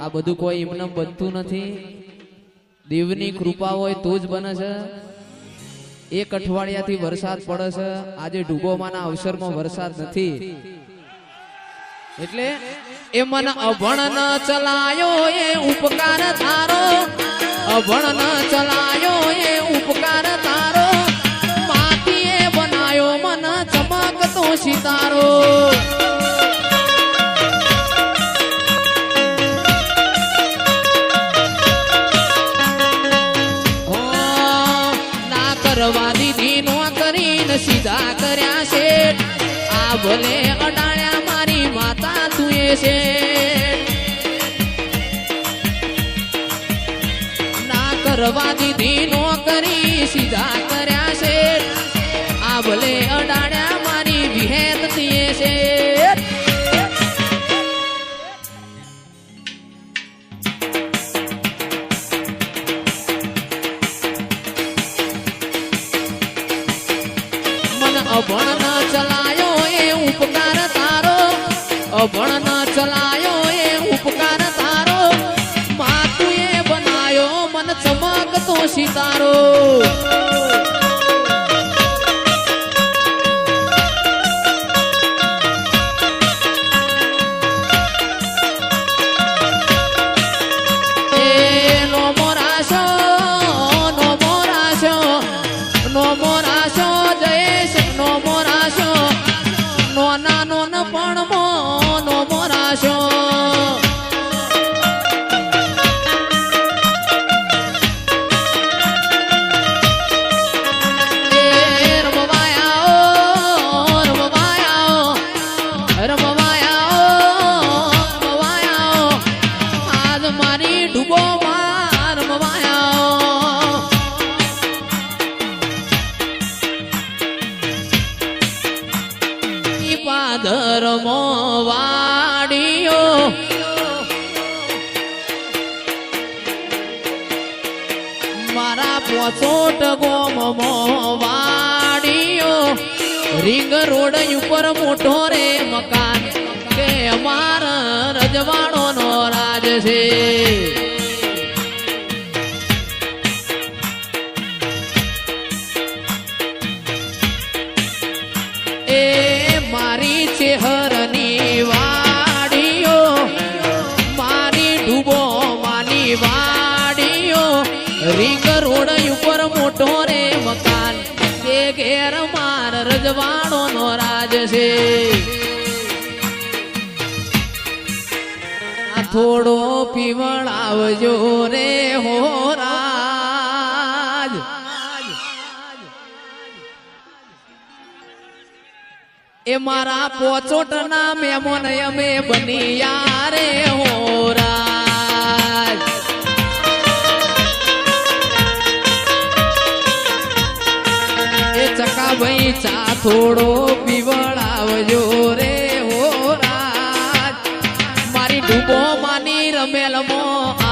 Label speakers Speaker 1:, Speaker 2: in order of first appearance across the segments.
Speaker 1: આ બધું કોઈ એમને બનતું નથી. દેવની કૃપા હોય તો જ બને છે. એક અઠવાડિયાથી વરસાદ પડે છે. આજે ડૂબોમાના અવસરમાં વરસાદ નથી. એટલે એ મન અભણ ન ચલાયો એ ઉપકાર તારો. અભણ ન ચલાયો એ ઉપકાર તારો. માટીએ બનાયો મન ચમકતો સિતારો સીધા કર્યા છે. આ ભલે અડાણ્યા મારી માતા તુએ છે. ના કરવા દીધી નો કરી સીધા કર્યા છે. આ ભલે અડાળ્યા અભણ ન ચલાયો એ ઉપકાર તારો. માતુએ બનાયો મન ચમકતો સિતારો રાજ થોડો પીવડાવજો રે હોરાજ એ મારા પોચોટ ના મેમોન અમે બની યારે હોરાજ એ ચકા ભાઈ ચા થોડો પીવડાવજો રે હોરાજ મારી ડૂબો માની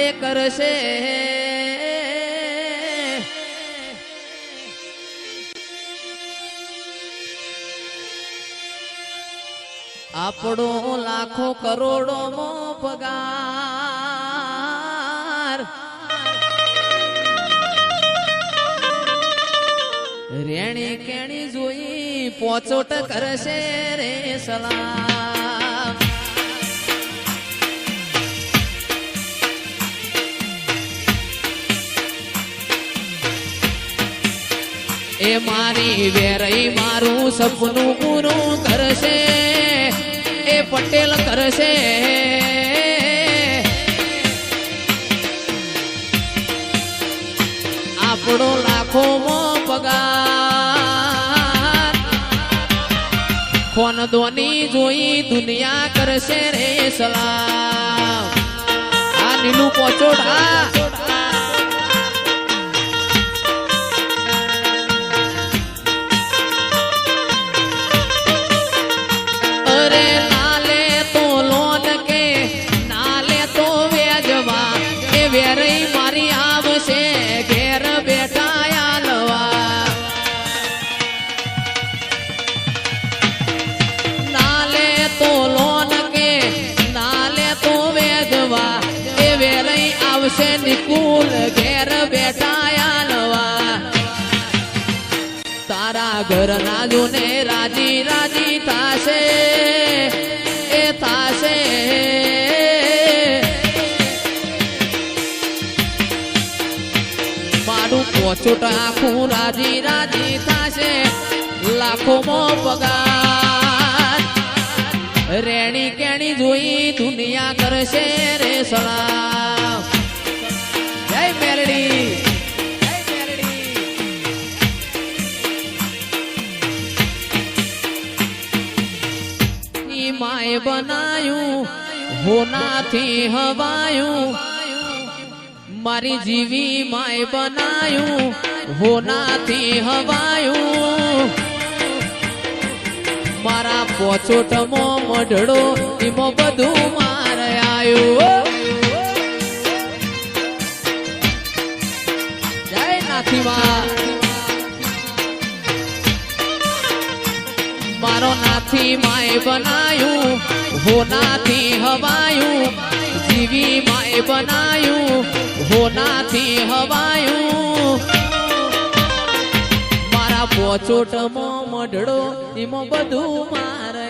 Speaker 1: એ કરશે. આપણો લાખો કરોડો મો પગાર. રેણી કેણી જોઈ પોચોટ કરશે રે સલામ એ મારી વેરઈ મારું સપનું પૂરું કરશે. એ પટેલ કરશે. આપણો લાખોમાં પગાર. ખોનદોની જોઈ દુનિયા કરશે રે સલામ. આ નીલું પોચોડા તારા જોને રાજી રાજી થાશે. એ થાશે. મારું પોચોટ આખું રાજી રાજી થાશે. લાખોમાં પગાર. રેણી કેણી જોઈ દુનિયા કરશે રે સલામ બનાયું, હોનાથી હવાયું. મારી જીવી માએ બનાયું, હોનાથી હવાયું. મારા પોચોટમો મઢડો, એમાં બધું મારે આવ્યું જય નાથી મારો નાથી માય બનાયું, હોનાથી હવાયું, જીવી માય બનાયું, હોનાથી હવાયું. મારા પોચોટમાં મઢડો એમાં બધું મારે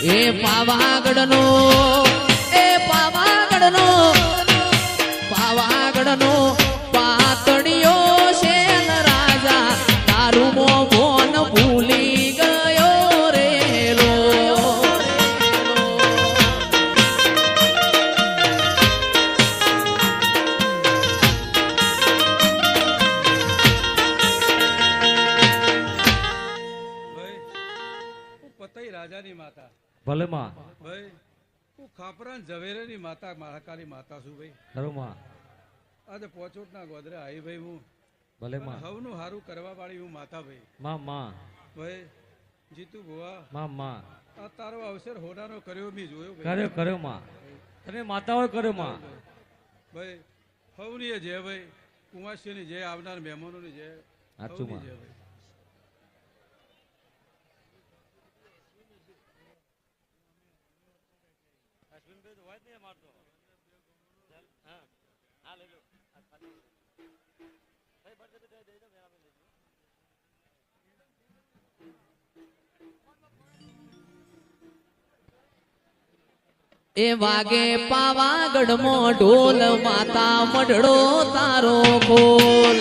Speaker 1: એ પાવાગઢનો એ પાવાગઢનો પાવાગઢનો પાતળિયો છે રાજા, તારું મોન ભૂલી ગયો રે લો.
Speaker 2: પતઈ રાજાની માતા.
Speaker 3: ભલે માં
Speaker 2: ભાઈ હું ખાપરા ઝવેરાની માતા મહાકાળી માતા છું ભાઈ.
Speaker 3: ખરું માં
Speaker 2: આજે પોચોટના ગોદરે આવી ભાઈ હું.
Speaker 3: ભલે માં
Speaker 2: હવનું હારું કરવા વાળી હું માતા ભાઈ.
Speaker 3: માં માં.
Speaker 2: ભાઈ જીતુ ભુવા.
Speaker 3: માં માં.
Speaker 2: આ તારો અવસર હોનાનો કર્યો મી જોયો ભાઈ.
Speaker 3: કર્યો કર્યો માં. તમે માતાઓ કર્યો માં.
Speaker 2: ભાઈ હવની એ જય ભાઈ. કુમારસિંહની જય આવનાર મહેમાનોની જય.
Speaker 3: સાચું માં.
Speaker 1: એ વાગે પાવાગઢમાં ઢોલ, માતા મઢડો તારો ખોલ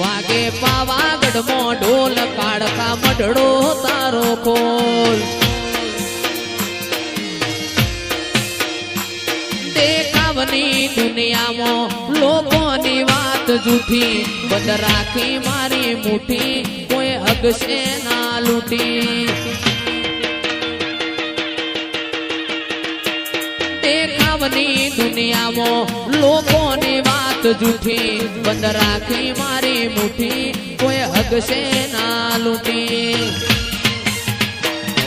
Speaker 1: વાગે પાવાગઢમાં ઢોલ, કાળકા મઢડો તારો ખોલ દેખાવની દુનિયામાં લોકોની વાત જૂઠી, બંધ રાખી મારી મુઠ્ઠી, કોઈ હગશે ના લૂંટી. દેખાવની દુનિયામાં લોકોની વાત જૂઠી, બંધ રાખી મારી મુઠ્ઠી, કોઈ હગશે ના લૂંટી.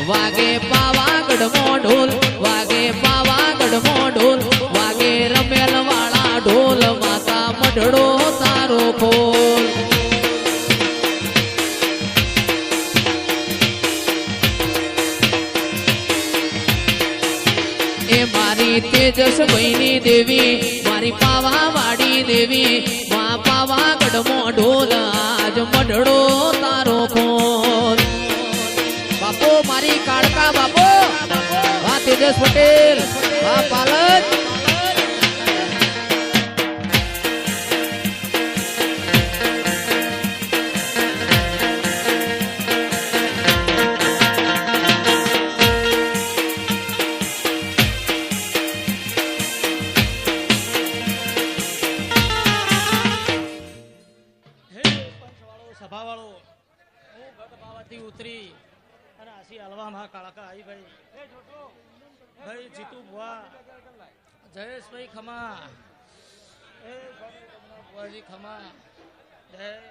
Speaker 1: વાગે પાવાગઢ ઢોલ, વાગે પાવાગઢ ઢોલ, વાગે રમેલ વાળા ઢોલ, માતા મઢડો મારી ભૈની દેવી, મારી પાવા વાડી દેવી, મા પાવાગઢ ઢોલ, આજ મઢડો તારો ખોલ બાપો, મારી કાળકા બાપો વા તેજસ પટેલ વાહ પાલક
Speaker 4: સભાવાળો હું ગઢ ઉતરી અને આસી હલવામાં કાળકા આવી ભાઈ. ભાઈ જીતુ ભુવા. જયેશભાઈ ખમા. એ ભુવાજી ખમા. જય.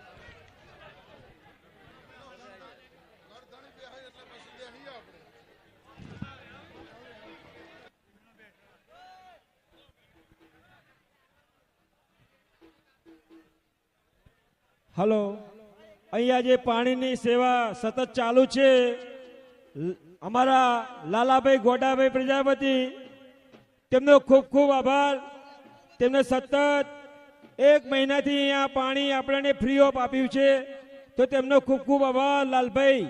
Speaker 5: હલો. અહીંયા જે પાણીની સેવા સતત ચાલુ છે અમારા લાલાભાઈ ગોડાભાઈ પ્રજાપતિ, તેમનો ખૂબ ખૂબ આભાર. તેમને સતત એક મહિનાથી અહીંયા પાણી આપણને ફ્રી ઓફ આપ્યું છે, તો તેમનો ખૂબ ખૂબ આભાર, લાલભાઈ.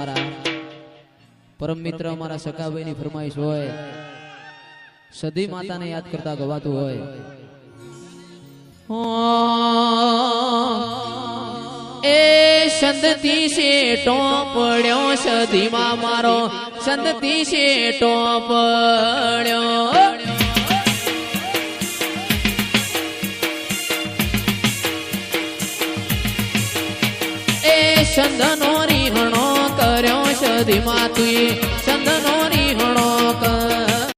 Speaker 1: ખાસ મારા પરમ મિત્ર મારા સકાભાઈની ફરમાઈશ હોય સદી માતાને યાદ કરતા ગવાતું હોય. એ સંદતી શેટો પડ્યો સદીમાં મારો સંદતી શેટો પડ્યો. એ સંદનો રીહણો કર્યો